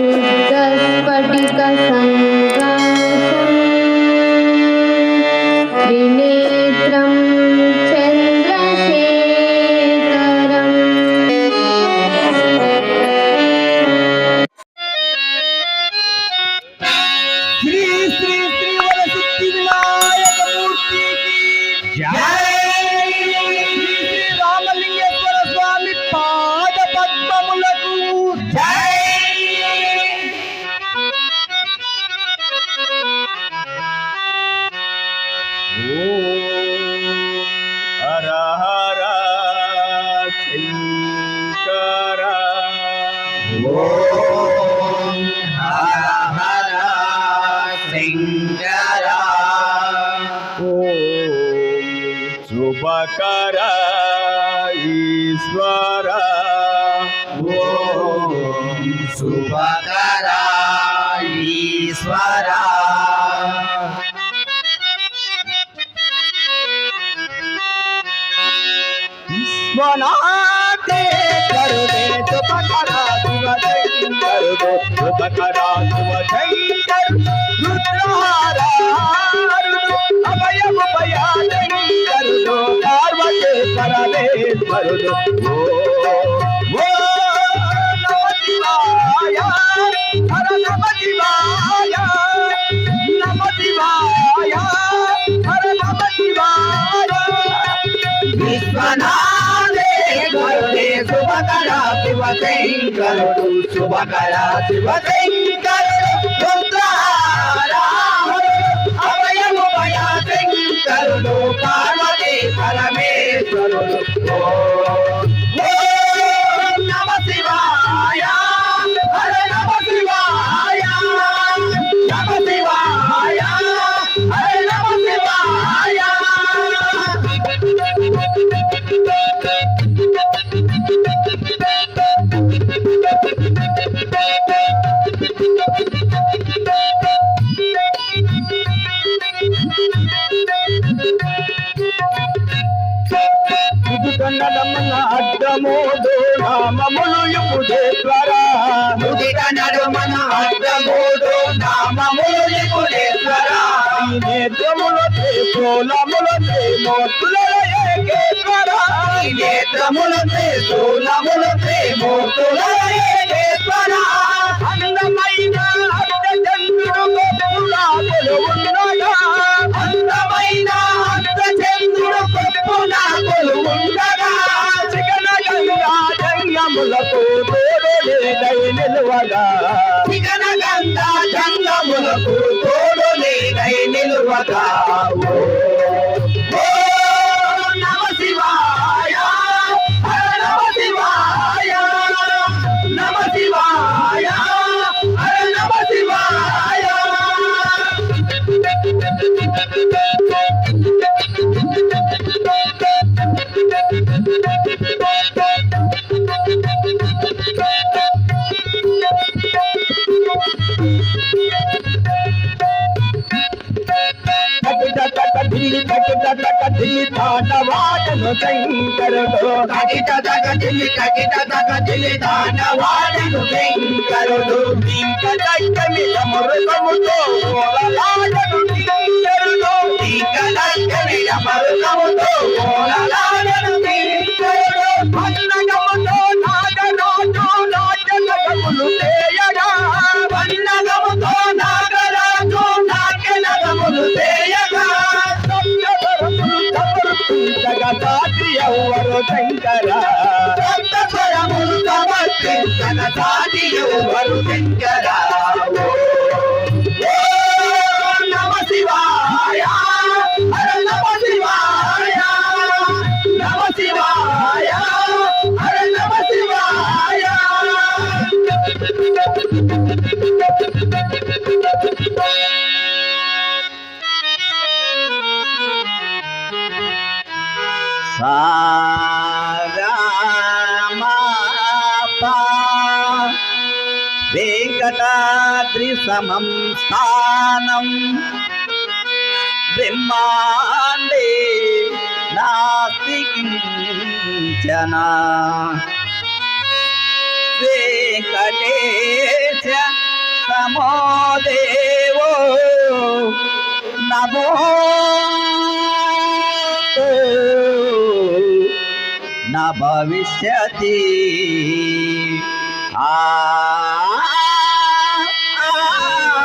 स्फटिक విశ్వనాథే కరుణే శుభకరా శివశంకరుడు శుభకరా శివశంకరు రుద్రహారారుడు అభయము భయాశంకరుడు పార్వతీ పరమేశ్వరుడు ఓ ఓ నమ శివాయ హర శివశంకరుడు శుభకర శివశంకరుడు రుద్రారాముడు అభయము భయశంకరుడు పార్వతీ పరమేశ్వరుడు. ఓ నేత్రములు సోలములు మోతుల అందమైన అర్ధచంద్రుడు గోపురాలు ఉన్నగా అందమైన అర్ధచంద్రుడు గొప్పనాకులు ఉండగా. చిగన గంగా జంగములకు తోడు లేదై నిలువగా. చిగన గంగా జంగములకు తోడు లేదై నిలువగా. దానవాడను శంకరుడు. కటిట దగ ఢిల్లి కటిట దగ ఢిల్లి శంకరుడు. ఇంక దైతమిల మృగముతో ఓలలాడను శంకరుడు. ఇంక దైతమిల మృగముతో ఓలలాడను வருகின்றார் त्रिसमं स्थानम् ब्रह्माण्डे नास्ति किञ्चन वेङ्कटेश समो देवो नमो न भविष्यति आ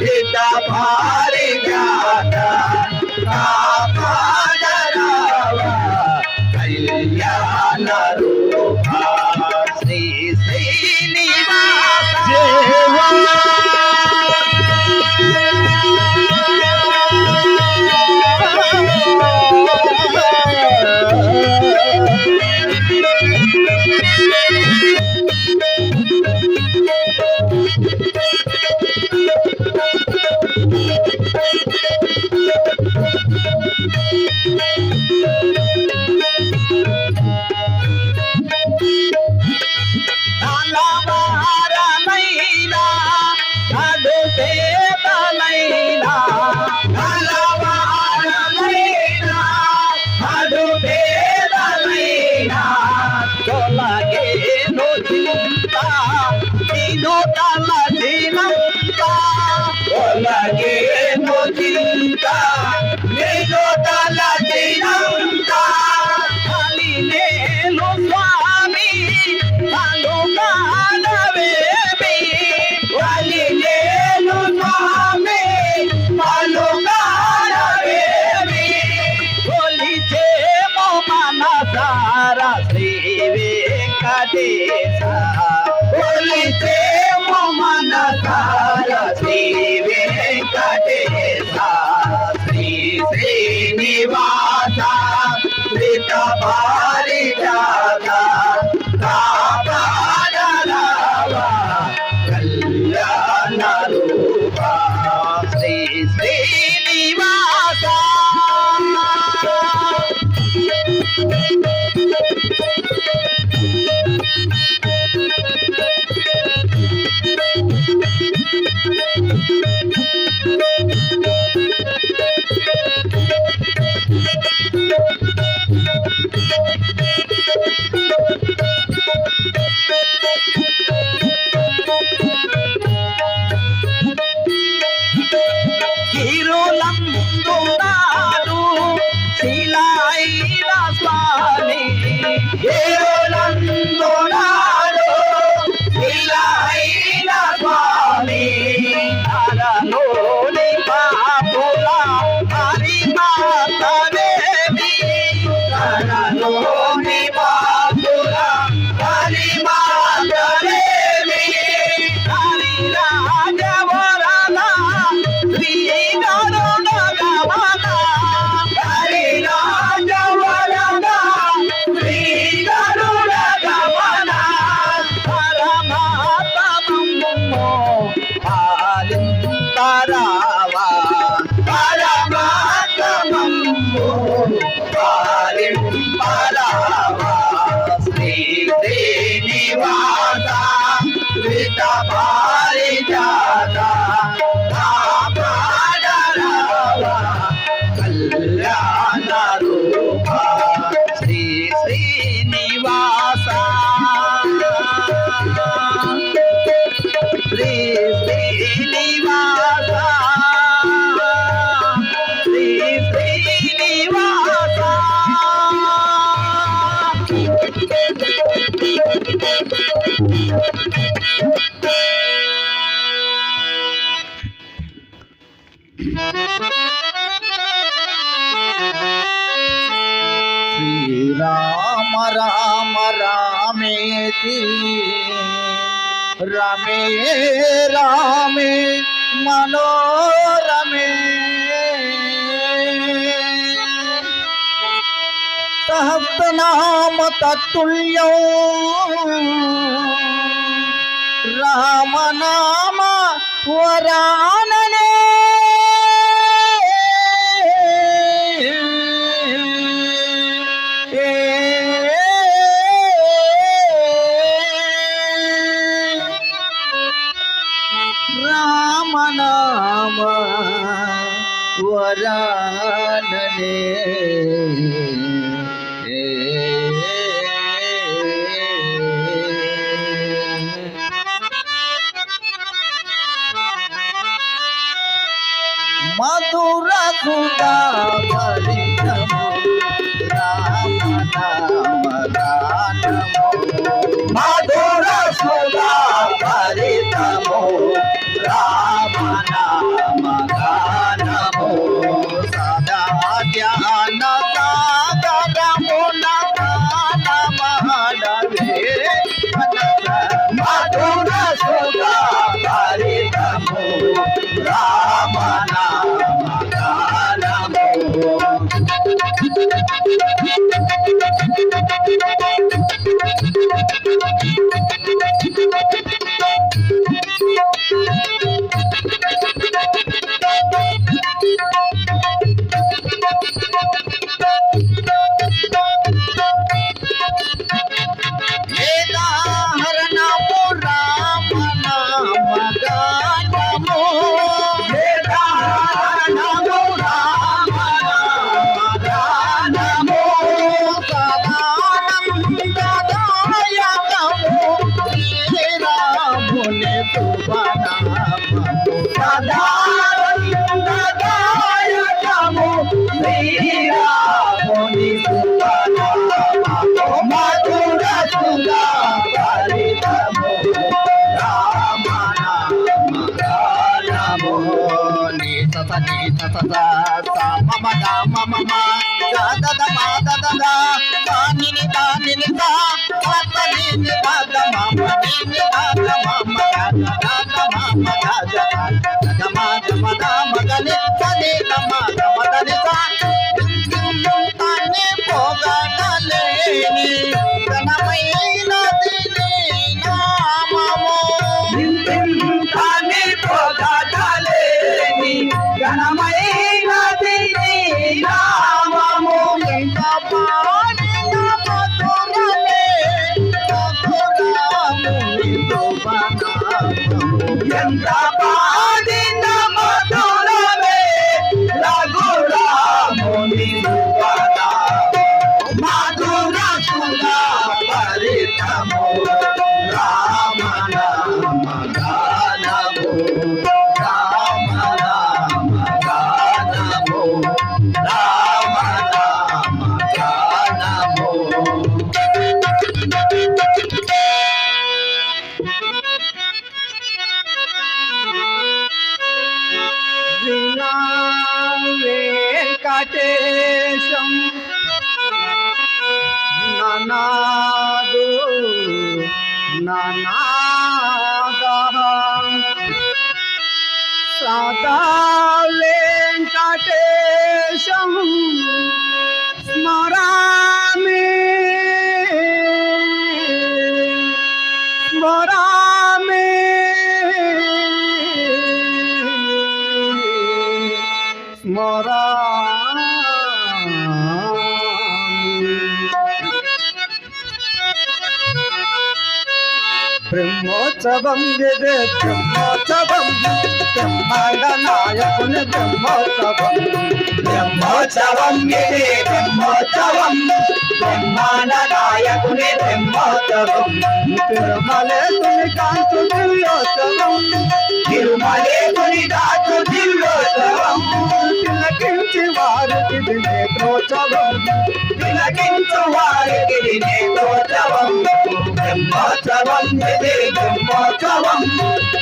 ita bari gata ta मन Yeah! রাম রাম রামেতি রামে রামে মনোরমে सहस्रनाम तत्तुल्य राम नाम वरानन ఘనమయ ననాదు ననాద సదా వెంకటేశం. స్మరామి బ్రహ్మోత్సవం ఇదే బ్రహ్మోత్సవం. బ్రహ్మాండ నాయకుని బ్రహ్మోత్సవం. బ్రహ్మోత్సవం ఇదే బ్రహ్మోత్సవం. బ్రహ్మాండ నాయకుని బ్రహ్మోత్సవం. తిరుమలే తుని కాంతు దివ్యోత్సవం. తిరుమలే తుని దాచు దివ్యోత్సవం. తిలకించి వారికి నేత్రోత్సవం తిలకించు వారికి నేత్రోత్సవం బ్రహ్మోత్సవం ఇది బ్రహ్మోత్సవం.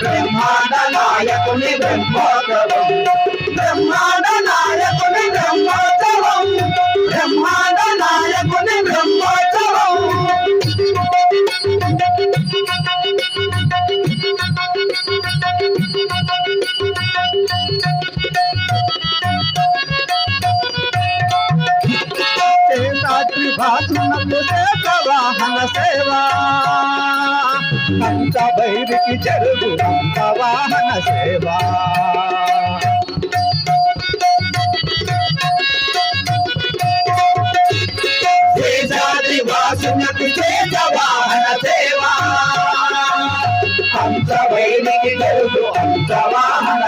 బ్రహ్మాండ నాయకుని బ్రహ్మోత్సవం. బ్రహ్మాండ నాయకుని బ్రహ్మోత్సవం. బ్రహ్మాండ నాయకుని బ్రహ్మోత్సవం భాషణ భాసునకు సేవా. వాహన సేవ భైరికి జరుగు అంత వాహన సేవ. వాసునకు చేత వాహన జరుగు వాహన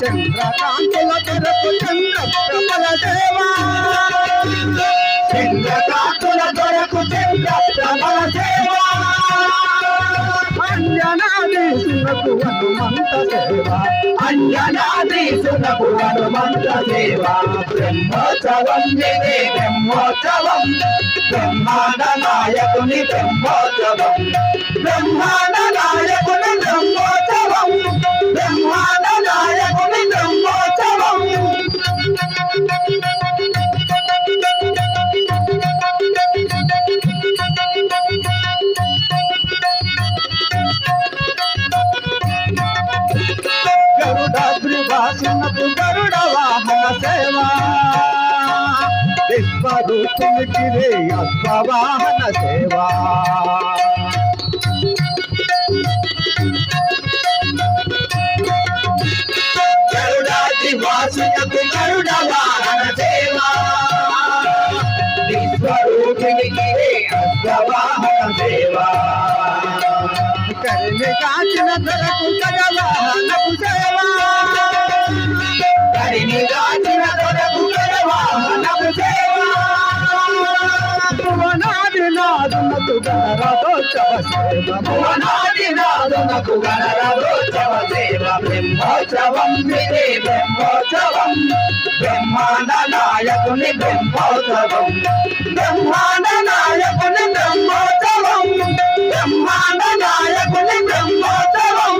చంద్రకాంతుల కొరకు చంద్ర ప్రబల దేవా అంజనాదీసునకు హనుమంత సేవ అంజనాదీసునకు హనుమంత సేవ బ్రహ్మోత్సవం ఇదే బ్రహ్మోత్సవం బ్రహ్మాండ నాయకుని బ్రహ్మోత్సవం బ్రహ్మాండ నాయకుని బ్రహ్మోత్సవం బ్రహ్మాండ నాయకుని బ్రహ్మోత్సవం గరుడాద్రివాసునకు గరుడ వాహన సేవ విశ్వరూపునికి రే అశ్వవాహన సేవ గరుడాది వాసునకు గరుడ వాహన సేవ విశ్వరూపిణికి అశ్వవాహన సేవ కరిని కాచిన ధరకు గజవాహనకు గణరథోత్సవ సేవ గణరథోత్సవ సేవ బ్రహ్మోత్సవం బ్రహ్మోత్సవం బ్రహ్మాండ నాయకుని బ్రహ్మోత్సవం బ్రహ్మాండ నాయకుని బ్రహ్మోత్సవం. బ్రహ్మాండ నాయకుని బ్రహ్మోత్సవం.